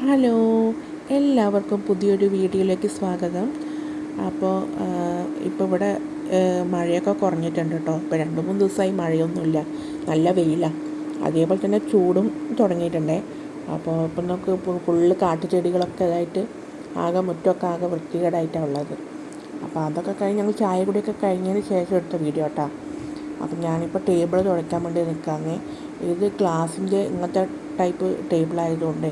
Hello എല്ലാവർക്കും പുതിയൊരു വീഡിയോയിലേക്ക് സ്വാഗതം. അപ്പോൾ ഇപ്പോൾ ഇവിടെ മഴയൊക്കെ കുറഞ്ഞിട്ടുണ്ട് കേട്ടോ. ഇപ്പോൾ രണ്ട് മൂന്ന് ദിവസമായി മഴയൊന്നുമില്ല. നല്ല വെയിലാണ് അതേപോലെ തന്നെ ചൂടും തുടങ്ങിയിട്ടുണ്ടേ. അപ്പോൾ ഇപ്പം നമുക്ക് ഫുള്ള് കാട്ടുചെടികളൊക്കെ ഇതായിട്ട് ആകെ മുറ്റമൊക്കെ ആകെ വൃത്തികേടായിട്ടാണ് ഉള്ളത്. അപ്പോൾ അതൊക്കെ കഴിഞ്ഞ് ഞങ്ങൾ ചായ കുടിയൊക്കെ കഴിഞ്ഞതിന് ശേഷം എടുത്ത വീഡിയോ കേട്ടോ. അപ്പം ഞാനിപ്പോൾ ടേബിൾ തുടയ്ക്കാൻ വേണ്ടി നിൽക്കാമെന്നേ ഇത് ഗ്ലാസിന്റെ ഇങ്ങനത്തെ ടൈപ്പ് ടേബിൾ ആയതുകൊണ്ട്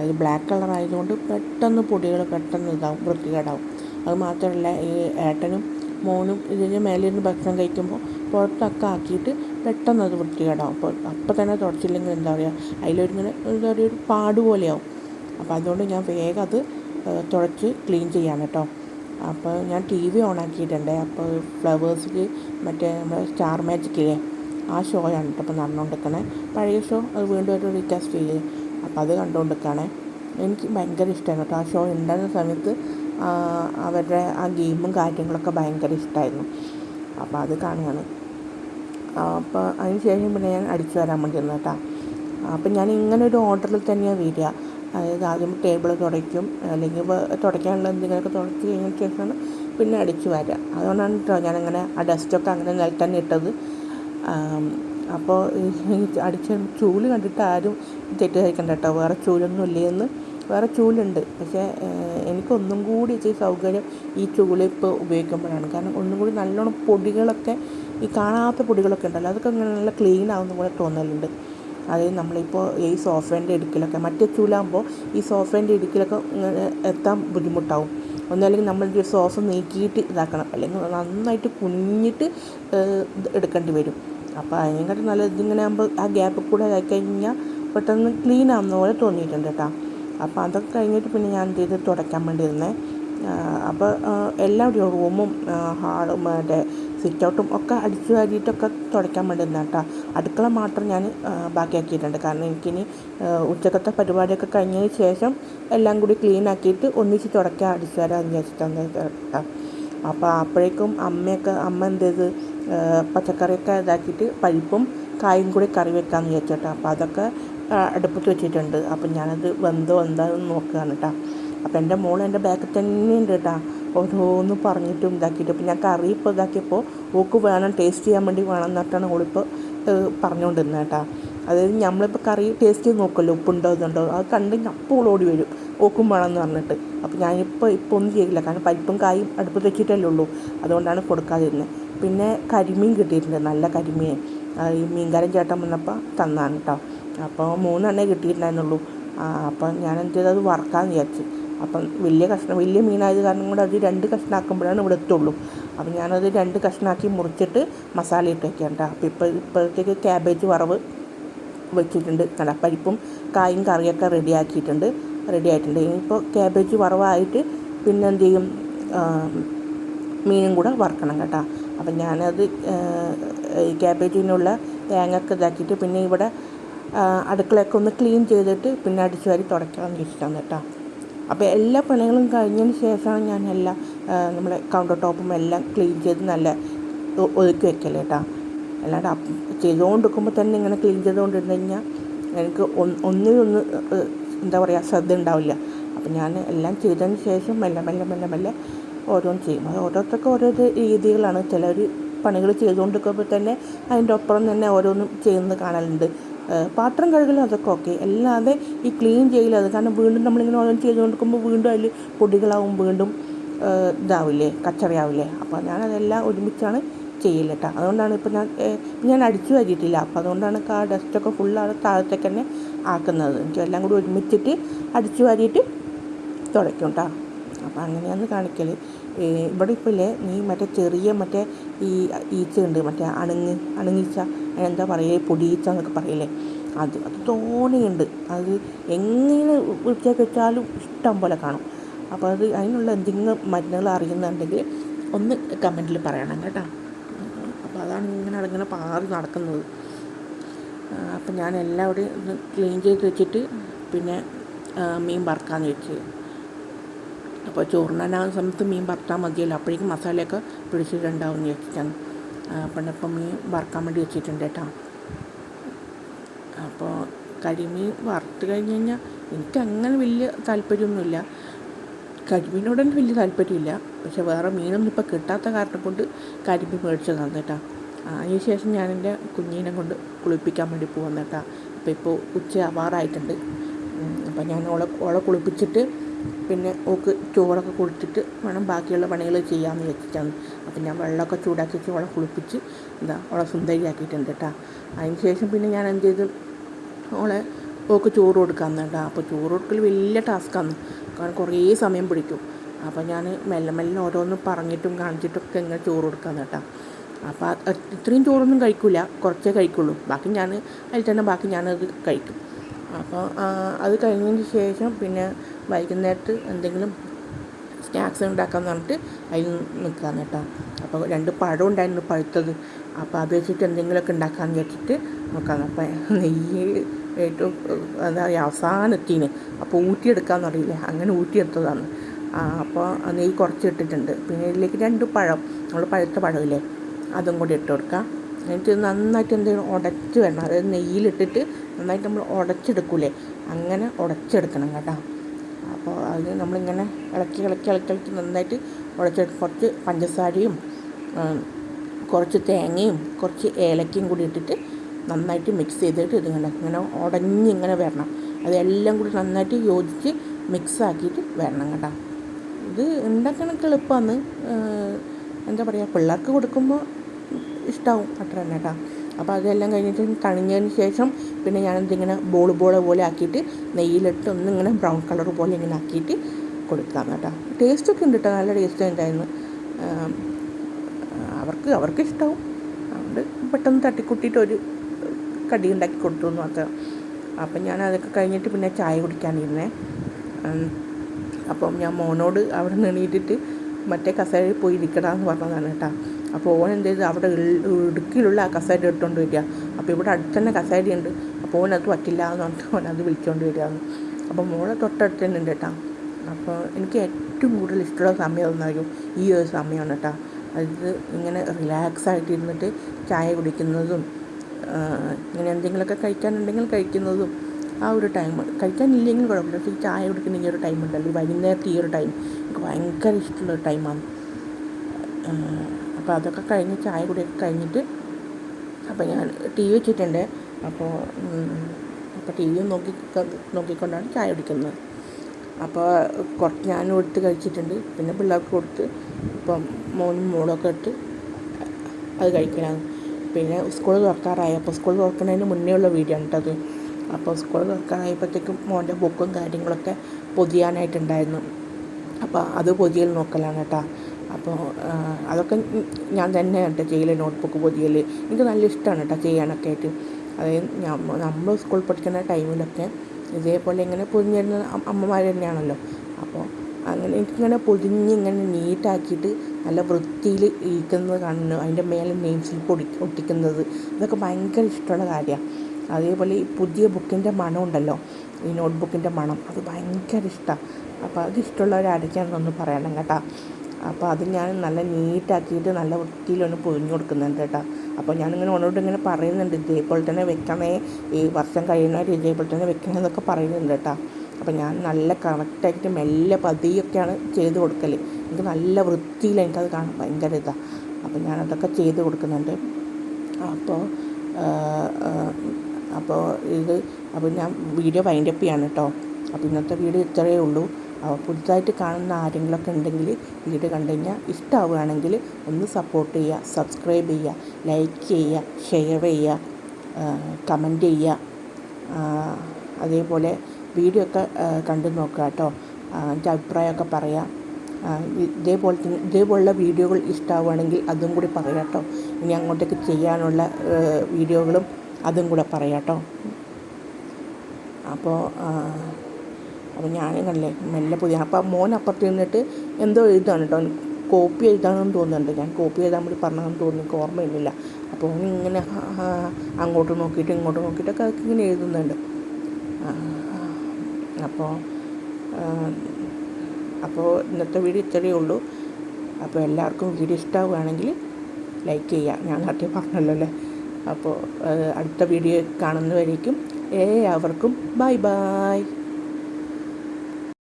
അത് ബ്ലാക്ക് കളർ ആയതുകൊണ്ട് പെട്ടെന്ന് പൊടികൾ പെട്ടെന്ന് ഇതാവും വൃത്തികേടാവും. അത് മാത്രമല്ല ഈ ഏട്ടനും മോനും ഇതിന് മേലിൽ ഇരുന്ന് ഭക്ഷണം കഴിക്കുമ്പോൾ പുറത്തൊക്കെ ആക്കിയിട്ട് പെട്ടെന്ന് അത് വൃത്തികേടാവും. അപ്പോൾ അപ്പം തന്നെ തുടച്ചില്ലെങ്കിൽ എന്താ പറയുക അതിലൊരിങ്ങനെ എന്താ പറയുക ഒരു പാട് പോലെയാവും. അപ്പോൾ അതുകൊണ്ട് ഞാൻ വേഗം അത് തുടച്ച് ക്ലീൻ ചെയ്യാൻ കേട്ടോ. അപ്പോൾ ഞാൻ ടി വി ഓണാക്കിയിട്ടുണ്ട് അപ്പോൾ ഫ്ലവേഴ്സിൽ മറ്റേ നമ്മുടെ സ്റ്റാർ മാജിക്കില്ലേ ആ ഷോയാണ് കേട്ടോ ഇപ്പോൾ നടന്നുകൊണ്ടിരിക്കണേ പഴയ ഷോ അത് വീണ്ടും ഒരു റീകാസ്റ്റ് ചെയ്യേ അപ്പോൾ അത് കണ്ടുകൊണ്ടിരിക്കുകയാണേ. എനിക്ക് ഭയങ്കര ഇഷ്ടമായിരുന്നു കേട്ടോ. ആ ഷോ ഉണ്ടായിരുന്ന സമയത്ത് അവരുടെ ആ ഗെയിമും കാര്യങ്ങളൊക്കെ ഭയങ്കര ഇഷ്ടമായിരുന്നു അപ്പോൾ അത് കാണുകയാണ്. അപ്പോൾ അതിന് ശേഷം പിന്നെ ഞാൻ അടിച്ചു വരാൻ വേണ്ടി വന്നു കേട്ടോ. അപ്പം ഞാൻ ഇങ്ങനെ ഒരു ഓർഡറിൽ തന്നെയാണ് വരിക. അതായത് ആദ്യം ടേബിൾ തുടയ്ക്കും അല്ലെങ്കിൽ തുടയ്ക്കാനുള്ള എന്തെങ്കിലുമൊക്കെ തുടച്ച് കഴിഞ്ഞതിന് ശേഷമാണ് പിന്നെ അടിച്ചു വരിക. അതുകൊണ്ടാണ് കേട്ടോ ഞാനങ്ങനെ ആ ഡസ്റ്റൊക്കെ അങ്ങനെ നിലത്തന്നെ ഇട്ടത്. അപ്പോൾ ഈ അടിച്ച ചൂൽ കണ്ടിട്ട് ആരും തെറ്റിദ്ധരിക്കണ്ട കേട്ടോ. വേറെ ചൂലൊന്നും ഇല്ലേന്ന് വേറെ ചൂലുണ്ട്. പക്ഷേ എനിക്കൊന്നും കൂടി ഇച്ചിരി സൗകര്യം ഈ ചൂൽ ഇപ്പോൾ ഉപയോഗിക്കുമ്പോഴാണ്. കാരണം ഒന്നും കൂടി നല്ലോണം പൊടികളൊക്കെ ഈ കാണാത്ത പൊടികളൊക്കെ ഉണ്ടല്ലോ അതൊക്കെ ഇങ്ങനെ നല്ല ക്ലീൻ ആവുന്ന പോലെ തോന്നലുണ്ട്. അതായത് നമ്മളിപ്പോൾ ഈ സോഫേന്റെ ഇടുക്കിലൊക്കെ മറ്റേ ചൂലാകുമ്പോൾ ഈ സോഫേന്റെ ഇടുക്കിലൊക്കെ എത്താൻ ബുദ്ധിമുട്ടാവും. ഒന്നല്ലെങ്കിൽ നമ്മൾ സോഫ നീക്കിയിട്ട് ഇതാക്കണം. അല്ലെങ്കിൽ നന്നായിട്ട് കുഞ്ഞിട്ട് എടുക്കേണ്ടി വരും. അപ്പോൾ അതിനെക്കാട്ടി നല്ല ഇതിങ്ങനെ ആകുമ്പോൾ ആ ഗ്യാപ്പിൽ കൂടെ ആയി കഴിഞ്ഞാൽ പെട്ടെന്ന് ക്ലീൻ ആവുന്ന പോലെ തോന്നിയിട്ടുണ്ട് കേട്ടോ അപ്പോൾ അതൊക്കെ കഴിഞ്ഞിട്ട് പിന്നെ ഞാൻ എന്ത് ചെയ്ത് തുടയ്ക്കാൻ വേണ്ടി അപ്പോൾ എല്ലാ റൂമും ഹാളും മറ്റേ സിറ്റ് ഔട്ടും ഒക്കെ അടിച്ചു വാരിയിട്ടൊക്കെ തുടയ്ക്കാൻ വേണ്ടി കേട്ടോ അടുക്കള മാത്രം ഞാൻ ബാക്കിയാക്കിയിട്ടുണ്ട്. കാരണം എനിക്കിനി ഉച്ചക്കത്തെ പരിപാടിയൊക്കെ കഴിഞ്ഞതിന് ശേഷം എല്ലാം കൂടി ക്ലീൻ ആക്കിയിട്ട് ഒന്നിച്ച് തുടയ്ക്കാൻ അടിച്ചു വരാമെന്ന് വിചാരിച്ചിട്ടാണ് കേട്ടോ അപ്പോൾ അപ്പോഴേക്കും അമ്മയൊക്കെ അമ്മ എന്ത് ചെയ്ത് പച്ചക്കറിയൊക്കെ ഇതാക്കിയിട്ട് പരിപ്പും കായും കൂടി കറി വെക്കാമെന്ന് വിചാരിച്ചോട്ടോ. അപ്പോൾ അതൊക്കെ അടുപ്പത്ത് വെച്ചിട്ടുണ്ട്. അപ്പം ഞാനത് വെന്തോ എന്താണെന്ന് നോക്കുകയാണ് കേട്ടോ അപ്പോൾ എന്റെ മോൾ എന്റെ ബാക്കിൽ തന്നെ ഉണ്ട് കേട്ടോ ഓരോന്ന് പറഞ്ഞിട്ടും ഇതാക്കിയിട്ട്. അപ്പോൾ ഞാൻ കറി ഇപ്പോൾ ഇതാക്കിയപ്പോൾ ഓക്ക് വേണം ടേസ്റ്റ് ചെയ്യാൻ വേണ്ടി വേണം എന്നിട്ടാണ് ഓളിപ്പോൾ പറഞ്ഞുകൊണ്ടിരുന്നത് കേട്ടോ അതായത് നമ്മളിപ്പോൾ കറി ടേസ്റ്റ് ചെയ്ത് നോക്കുമല്ലോ ഉപ്പുണ്ടോ ഇതുണ്ടോ. അത് കണ്ടെങ്കിൽ അപ്പോൾ ഓടി വരും. ഓക്കും വേണം എന്ന് പറഞ്ഞിട്ട്. അപ്പോൾ ഞാനിപ്പോൾ ഇപ്പോൾ ഒന്നും ചെയ്യില്ല. കാരണം പരിപ്പും കായും അടുപ്പത്ത് വെച്ചിട്ടല്ലേ ഉള്ളൂ. അതുകൊണ്ടാണ് കൊടുക്കാതിരുന്നത്. പിന്നെ കരിമീൻ കിട്ടിയിട്ടുണ്ട്. നല്ല കരിമീൻ. ഈ മീൻകാരൻ ചേട്ടൻ വന്നപ്പോൾ തന്നാണ് കേട്ടോ. അപ്പോൾ മൂന്നെണ്ണേ കിട്ടിയിട്ടുണ്ടായിരുന്നുള്ളൂ. അപ്പം ഞാൻ എന്ത് ചെയ്തത് വറക്കാമെന്ന് വിചാരിച്ചു. അപ്പം വലിയ കഷ്ണം വലിയ മീനായത് കാരണം കൂടെ അത് രണ്ട് കഷ്ണമാക്കുമ്പോഴാണ് ഇവിടെ എത്തുള്ളൂ. അപ്പം ഞാനത് രണ്ട് കഷ്ണമാക്കി മുറിച്ചിട്ട് മസാല ഇട്ട് വയ്ക്കാം കേട്ടോ. അപ്പോൾ ഇപ്പോൾ ഇപ്പോഴത്തേക്ക് ക്യാബേജ് വറവ് വെച്ചിട്ടുണ്ട്. കടപ്പരിപ്പും കായും കറിയൊക്കെ റെഡി ആക്കിയിട്ടുണ്ട് റെഡി ആയിട്ടുണ്ട്. ഇനിയിപ്പോൾ ക്യാബേജ് വറവായിട്ട് പിന്നെ എന്ത് ചെയ്യും? മീനും കൂടെ വറുക്കണം കേട്ടോ. അപ്പം ഞാനത് ക്യാബേജിനുള്ള തേങ്ങയൊക്കെ ഇതാക്കിയിട്ട് പിന്നെ ഇവിടെ അടുക്കളയൊക്കെ ഒന്ന് ക്ലീൻ ചെയ്തിട്ട് പിന്നെ അടിച്ചു വാരി തുടയ്ക്കാമെന്ന് വെച്ചിട്ടാണ് കേട്ടോ. അപ്പോൾ എല്ലാ പണികളും കഴിഞ്ഞതിന് ശേഷമാണ് ഞാൻ എല്ലാം നമ്മളെ കൗണ്ടർ ടോപ്പും എല്ലാം ക്ലീൻ ചെയ്ത് നല്ല ഒതുക്കി വെക്കൽ കേട്ടോ. അല്ലാണ്ട് ചെയ്തുകൊണ്ടിരിക്കുമ്പോൾ തന്നെ ഇങ്ങനെ ക്ലീൻ ചെയ്തുകൊണ്ടിരുന്നു കഴിഞ്ഞാൽ എനിക്ക് ഒന്ന് ഒന്നിനൊന്ന് എന്താ പറയുക ശ്രദ്ധ ഉണ്ടാവില്ല അപ്പം ഞാൻ എല്ലാം ചെയ്തതിന് ശേഷം മെല്ലെ മെല്ലെ മെല്ലെ മെല്ലെ ഓരോന്ന് ചെയ്യും. അത് ഓരോരുത്തർക്കും ഓരോ രീതികളാണ്. ചിലർ പണികൾ ചെയ്തുകൊണ്ടിരിക്കുമ്പോൾ തന്നെ അതിന്റെ ഒപ്പം തന്നെ ഓരോന്നും ചെയ്യുന്നത് കാണലുണ്ട്. പാത്രം കഴുകലും അതൊക്കെ ഓക്കെ. അല്ലാതെ ഈ ക്ലീൻ ചെയ്യലും അത് കാരണം വീണ്ടും നമ്മളിങ്ങനെ ഓരോന്ന് ചെയ്തുകൊണ്ടിരിക്കുമ്പോൾ വീണ്ടും അതിൽ പൊടികളാവും വീണ്ടും ഇതാവില്ലേ കച്ചറയാവില്ലേ. അപ്പോൾ ഞാനതെല്ലാം ഒരുമിച്ചാണ് ചെയ്യില്ല കേട്ടോ അതുകൊണ്ടാണ് ഇപ്പോൾ ഞാൻ ഞാൻ അടിച്ചു വരിയിട്ടില്ല. അപ്പോൾ അതുകൊണ്ടാണ് ആ ഡസ്റ്റൊക്കെ ഫുൾ അവിടെ താഴത്തേക്ക് തന്നെ ആക്കുന്നത്. എല്ലാം കൂടി ഒരുമിച്ചിട്ട് അടിച്ചു വാരിയിട്ട് തുടയ്ക്കും കേട്ടോ അപ്പോൾ അങ്ങനെയാണ് കാണിക്കൽ ഇവിടെ ഇപ്പോൾ ഇല്ലേ നീ മറ്റേ ചെറിയ മറ്റേ ഈ ഈച്ച ഉണ്ട് മറ്റേ അണുങ്ങ് അണുങ്ങീച്ച എന്താ പറയുക പൊടിയീച്ച എന്നൊക്കെ പറയില്ലേ? അത് അത് തോനെയുണ്ട് അത് എങ്ങനെ വൃത്തിയാക്കി വെച്ചാലും ഇഷ്ടം പോലെ കാണും. അപ്പോൾ അത് അതിനുള്ള എന്തെങ്കിലും മരുന്നുകൾ അറിയുന്നുണ്ടെങ്കിൽ ഒന്ന് കമന്റിൽ പറയണം കേട്ടോ. അപ്പോൾ അതാണ് ഇങ്ങനെ അതിങ്ങനെ പാറി നടക്കുന്നത്. അപ്പം ഞാൻ എല്ലാവരുടെയും ഒന്ന് ക്ലീൻ ചെയ്ത് വെച്ചിട്ട് പിന്നെ മീൻ വറുക്കാമെന്ന് വെച്ച്. അപ്പോൾ ചോറിനാകുന്ന സമയത്ത് മീൻ വറുത്താൽ മതിയല്ലോ. അപ്പോഴേക്കും മസാലയൊക്കെ പിടിച്ചിട്ടുണ്ടാവും എന്ന് വെച്ചിട്ടാണ് അപ്പം മീൻ വറുക്കാൻ വേണ്ടി വെച്ചിട്ടുണ്ട് കേട്ടോ. അപ്പോൾ കരിമീൻ വറുത്ത് കഴിഞ്ഞ് കഴിഞ്ഞാൽ എനിക്ക് അങ്ങനെ വലിയ താല്പര്യമൊന്നുമില്ല. കരിമീനോടൊന്നും വലിയ താല്പര്യമില്ല. പക്ഷെ വേറെ മീനൊന്നും ഇപ്പോൾ കിട്ടാത്ത കാരണം കൊണ്ട് കരിമീൻ മേടിച്ച് തന്നിട്ടാ അതിന് ശേഷം ഞാൻ എന്റെ കുഞ്ഞിനെ കൊണ്ട് കുളിപ്പിക്കാൻ വേണ്ടി പോകുന്ന കേട്ടോ. അപ്പോൾ ഇപ്പോൾ ഉച്ച ആവാറായിട്ടുണ്ട്. അപ്പോൾ ഞാൻ ഓളെ ഓളെ കുളിപ്പിച്ചിട്ട് പിന്നെ ഓക്ക് ചോറൊക്കെ കൊടുത്തിട്ട് വേണം ബാക്കിയുള്ള പണികൾ ചെയ്യാമെന്ന് വെച്ചിട്ടാണ് അപ്പം ഞാൻ വെള്ളമൊക്കെ ചൂടാക്കി വെച്ച് ഓളെ കുളിപ്പിച്ച് എന്താ ഓളെ സുന്ദരിയാക്കിയിട്ടുണ്ട് കേട്ടോ. അതിന് ശേഷം പിന്നെ ഞാൻ എന്ത് ചെയ്തു? ഓളെ ഓക്ക് ചോറ് കൊടുക്കാമെന്ന് കേട്ടോ. അപ്പോൾ ചോറ് കൊടുക്കൽ വലിയ ടാസ്ക്കാണ്. കാരണം കുറേ സമയം പിടിക്കും. അപ്പോൾ ഞാൻ മെല്ലെ മെല്ലെ ഓരോന്നും പറഞ്ഞിട്ടും കാണിച്ചിട്ടൊക്കെ ഇങ്ങനെ ചോറ് കൊടുക്കാമെന്ന് കേട്ടോ. അപ്പോൾ ഇത്രയും ചോറൊന്നും കഴിക്കില്ല കുറച്ചേ കഴിക്കുള്ളൂ. ബാക്കി ഞാൻ അതിൽ തന്നെ ബാക്കി ഞാനത് കഴിക്കും. അപ്പോൾ അത് കഴിഞ്ഞതിന് ശേഷം പിന്നെ വൈകുന്നേരത്ത് എന്തെങ്കിലും സ്നാക്സ് ഉണ്ടാക്കാമെന്ന് പറഞ്ഞിട്ട് അതിൽ നിൽക്കാന്ന് കേട്ടോ. അപ്പോൾ രണ്ട് പഴം ഉണ്ടായിരുന്നു പഴുത്തത്. അപ്പോൾ അത് വെച്ചിട്ട് എന്തെങ്കിലുമൊക്കെ ഉണ്ടാക്കാമെന്ന് വെച്ചിട്ട് നോക്കാം അപ്പോൾ നെയ്യ് ഏറ്റവും എന്താ പറയുക അവസാനത്തിന് അപ്പോൾ ഊറ്റിയെടുക്കാമെന്ന് അറിയില്ല അങ്ങനെ ഊറ്റിയെടുത്തതാണ് അപ്പോൾ നെയ്യ് കുറച്ച് ഇട്ടിട്ടുണ്ട്. പിന്നെ ഇതിലേക്ക് രണ്ട് പഴം. നമ്മൾ പഴുത്ത പഴമില്ലേ? അതും കൂടി ഇട്ട് കൊടുക്കാം. എന്നിട്ട് നന്നായിട്ട് എന്തെങ്കിലും ഉടച്ച് വേണം അതായത് നെയ്യിലിട്ടിട്ട് നന്നായിട്ട് നമ്മൾ ഉടച്ചെടുക്കൂലേ? അങ്ങനെ ഉടച്ചെടുക്കണം കേട്ടോ. അപ്പോൾ അത് നമ്മളിങ്ങനെ ഇളക്കി ഇളക്കി ഇളക്കി ഇളക്കി നന്നായിട്ട് ഉടച്ചെടുക്കും. കുറച്ച് പഞ്ചസാരയും കുറച്ച് തേങ്ങയും കുറച്ച് ഏലക്കയും കൂടി ഇട്ടിട്ട് നന്നായിട്ട് മിക്സ് ചെയ്തിട്ട് ഇത് ഇങ്ങനെ ഇങ്ങനെ ഉടഞ്ഞിങ്ങനെ വരണം. അതെല്ലാം കൂടി നന്നായിട്ട് യോജിച്ച് മിക്സ് ആക്കിയിട്ട് വരണം കേട്ടോ. ഇത് ഉണ്ടാക്കണക്കെളുപ്പമാണ് എന്താ പറയുക പിള്ളേർക്ക് കൊടുക്കുമ്പോൾ ഇഷ്ടമാവും അത്ര തന്നെ കേട്ടോ അപ്പോൾ അതെല്ലാം കഴിഞ്ഞിട്ട് തണിഞ്ഞതിന് ശേഷം പിന്നെ ഞാനെന്തിങ്ങനെ ബോൾ ബോൾ പോലെ ആക്കിയിട്ട് നെയ്യിലിട്ട് ഒന്നിങ്ങനെ ബ്രൗൺ കളർ പോലെ ഇങ്ങനെ ആക്കിയിട്ട് കൊടുക്കാം കേട്ടോ ടേസ്റ്റൊക്കെ ഉണ്ട് കേട്ടോ നല്ല ടേസ്റ്റ് ഉണ്ടായിരുന്നു. അവർക്ക് അവർക്ക് ഇഷ്ടമാവും അതുകൊണ്ട് പെട്ടെന്ന് തട്ടിക്കൂട്ടിയിട്ട് ഒരു കടി ഉണ്ടാക്കി കൊടുത്തു മാത്രം. അപ്പം ഞാൻ അതൊക്കെ കഴിഞ്ഞിട്ട് പിന്നെ ചായ കുടിക്കാനിരുന്നേ. അപ്പം ഞാൻ മോനോട് അവിടെ നിന്ന് എണീറ്റിട്ട് മറ്റേ കസേരയിൽ പോയി ഇരിക്കടാന്ന് പറഞ്ഞതാണ് കേട്ടോ അപ്പോൾ ഓൻ എന്ത് ചെയ്ത്? അവിടെ ഇടുക്കിയിലുള്ള ആ കസേര എടുത്തുകൊണ്ട് വരിക. അപ്പോൾ ഇവിടെ അടുത്ത് തന്നെ കസേരയുണ്ട്. അപ്പോൾ ഓനത് പറ്റില്ല എന്ന് പറഞ്ഞിട്ട് ഓൻ അത് വിളിച്ചുകൊണ്ട് വരികയെന്ന് അപ്പോൾ മോളെ തൊട്ടടുത്ത് തന്നെ ഉണ്ട് കേട്ടോ. അപ്പോൾ എനിക്ക് ഏറ്റവും കൂടുതൽ ഇഷ്ടമുള്ള സമയം എന്നായിരിക്കും ഈ ഒരു സമയമാണ് കേട്ടോ. അത് ഇങ്ങനെ റിലാക്സ് ആയിട്ട് ഇരുന്നിട്ട് ചായ കുടിക്കുന്നതും ഇങ്ങനെ എന്തെങ്കിലുമൊക്കെ കഴിക്കാനുണ്ടെങ്കിൽ കഴിക്കുന്നതും ആ ഒരു ടൈം കഴിക്കാനില്ലെങ്കിൽ കുഴപ്പമില്ല. പക്ഷേ ഈ ചായ കുടിക്കുന്ന ഈ ഒരു ടൈം ഉണ്ടല്ലോ. വൈകുന്നേരത്തെ ഈ ഒരു ടൈം എനിക്ക് ഭയങ്കര ഇഷ്ടമുള്ള ടൈമാണ് അപ്പോൾ അതൊക്കെ കഴിഞ്ഞ് ചായ കുടിയൊക്കെ കഴിഞ്ഞിട്ട് അപ്പോൾ ഞാൻ ടി വി വെച്ചിട്ടുണ്ട്. അപ്പോൾ അപ്പോൾ ടി വി നോക്കി നോക്കിക്കൊണ്ടാണ് ചായ കുടിക്കുന്നത്. അപ്പോൾ കുറച്ച് ഞാനും എടുത്ത് കഴിച്ചിട്ടുണ്ട്. പിന്നെ പിള്ളേർക്ക് കൊടുത്ത് ഇപ്പം മോനും മോളൊക്കെ ഇട്ട് അത് കഴിക്കലാണ് പിന്നെ സ്കൂൾ തുറക്കാറായി. അപ്പോൾ സ്കൂൾ തുറക്കുന്നതിന് മുന്നേ ഉള്ള വീഡിയോ ആണ് കേട്ടത്. അപ്പോൾ സ്കൂൾ തുറക്കാറായപ്പോഴത്തേക്കും മോന്റെ ബുക്കും കാര്യങ്ങളൊക്കെ പൊതിയാനായിട്ടുണ്ടായിരുന്നു. അപ്പോൾ അത് പൊതിയൽ നോക്കലാണ് കേട്ടോ. അപ്പോൾ അതൊക്കെ ഞാൻ തന്നെ കേട്ടോ ചെയ്യൽ നോട്ട്ബുക്ക് പൊതിയൽ എനിക്ക് നല്ല ഇഷ്ടമാണ് കേട്ടോ ചെയ്യാനൊക്കെ ആയിട്ട്. അതായത് നമ്മൾ സ്കൂൾ പഠിക്കുന്ന ടൈമിലൊക്കെ ഇതേപോലെ ഇങ്ങനെ പൊതിഞ്ഞിരുന്ന അമ്മമാർ തന്നെയാണല്ലോ. അപ്പോൾ അങ്ങനെ എനിക്കിങ്ങനെ പൊതിഞ്ഞ് ഇങ്ങനെ നീറ്റാക്കിയിട്ട് നല്ല വൃത്തിയിൽ ഇരിക്കുന്നത് കാണുന്നു അതിന്റെ മേലെ നെയിം സ്ലിപ്പ് ഒടി ഒട്ടിക്കുന്നത് ഇതൊക്കെ ഭയങ്കര ഇഷ്ടമുള്ള കാര്യമാണ് അതേപോലെ ഈ പുതിയ ബുക്കിന്റെ മണം ഉണ്ടല്ലോ ഈ നോട്ട് ബുക്കിന്റെ മണം അത് ഭയങ്കര ഇഷ്ടമാണ് അപ്പോൾ അത് ഇഷ്ടമുള്ളവരായിരിക്കാമെന്നൊന്ന് പറയണം കേട്ടോ. അപ്പോൾ അത് ഞാൻ നല്ല നീറ്റാക്കിയിട്ട് നല്ല വൃത്തിയിലൊന്ന് പൊഴിഞ്ഞു കൊടുക്കുന്നുണ്ട് കേട്ടോ. അപ്പോൾ ഞാനിങ്ങനെ ഓനോട് ഇങ്ങനെ പറയുന്നുണ്ട് ഇതേപോലെ തന്നെ വെക്കണേ ഈ വർഷം കഴിയുന്നവർ ഇതേപോലെ തന്നെ വെക്കണേ എന്നൊക്കെ പറയുന്നുണ്ട് കേട്ടോ. അപ്പോൾ ഞാൻ നല്ല കറക്റ്റായിട്ട് മെല്ലെ പതിയൊക്കെയാണ് ചെയ്ത് കൊടുക്കൽ എനിക്ക് നല്ല വൃത്തിയിൽ എനിക്കത് കാണാൻ ഭയങ്കര ഇതാണ് അപ്പോൾ ഞാനതൊക്കെ ചെയ്ത് കൊടുക്കുന്നുണ്ട്. അപ്പോൾ അപ്പോൾ ഇത് അപ്പോൾ ഞാൻ വീഡിയോ വൈൻഡപ്പ് ചെയ്യാണ് കേട്ടോ. അപ്പോൾ ഇന്നത്തെ വീഡിയോ ഇത്രയേ ഉള്ളൂ. പുതുതായിട്ട് കാണുന്ന ആരെങ്കിലൊക്കെ ഉണ്ടെങ്കിൽ വീഡിയോ കണ്ടു കഴിഞ്ഞാൽ ഇഷ്ടമാവുകയാണെങ്കിൽ ഒന്ന് സപ്പോർട്ട് ചെയ്യുക സബ്സ്ക്രൈബ് ചെയ്യുക ലൈക്ക് ചെയ്യുക ഷെയർ ചെയ്യുക കമന്റ് ചെയ്യുക. അതേപോലെ വീഡിയോ ഒക്കെ കണ്ടു നോക്കുക കേട്ടോ. എന്റെ അഭിപ്രായമൊക്കെ പറയാം. ഇതേപോലെ തന്നെ ഇതേപോലുള്ള വീഡിയോകൾ ഇഷ്ടമാവുകയാണെങ്കിൽ അതും കൂടി പറയാം കേട്ടോ. ഇനി അങ്ങോട്ടേക്ക് ചെയ്യാനുള്ള വീഡിയോകളും അതും കൂടെ പറയാം കേട്ടോ. അപ്പോൾ അപ്പോൾ ഞാൻ നല്ല മെല്ലെ പുതിയ അപ്പോൾ മോൻ അപ്പുറത്ത് നിന്നിട്ട് എന്തോ എഴുതാണ് കേട്ടോ. കോപ്പി എഴുതാണെന്ന് തോന്നുന്നുണ്ട്. ഞാൻ കോപ്പി എഴുതാൻ വേണ്ടി പറഞ്ഞതെന്ന് തോന്നുന്നു. എനിക്ക് ഓർമ്മയില്ല. അപ്പോൾ ഇങ്ങനെ അങ്ങോട്ട് നോക്കിയിട്ട് ഇങ്ങോട്ട് നോക്കിയിട്ടൊക്കെ അതൊക്കെ ഇങ്ങനെ എഴുതുന്നുണ്ട്. അപ്പോൾ അപ്പോൾ ഇന്നത്തെ വീഡിയോ ഇത്രയേ ഉള്ളൂ. അപ്പോൾ എല്ലാവർക്കും വീഡിയോ ഇഷ്ടമാവുകയാണെങ്കിൽ ലൈക്ക് ചെയ്യാം ഞാൻ നേരത്തെ പറഞ്ഞല്ലോ അല്ലേ? അപ്പോൾ അടുത്ത വീഡിയോ കാണുന്നവരേക്കും ഏവർക്കും ബൈ ബൈ.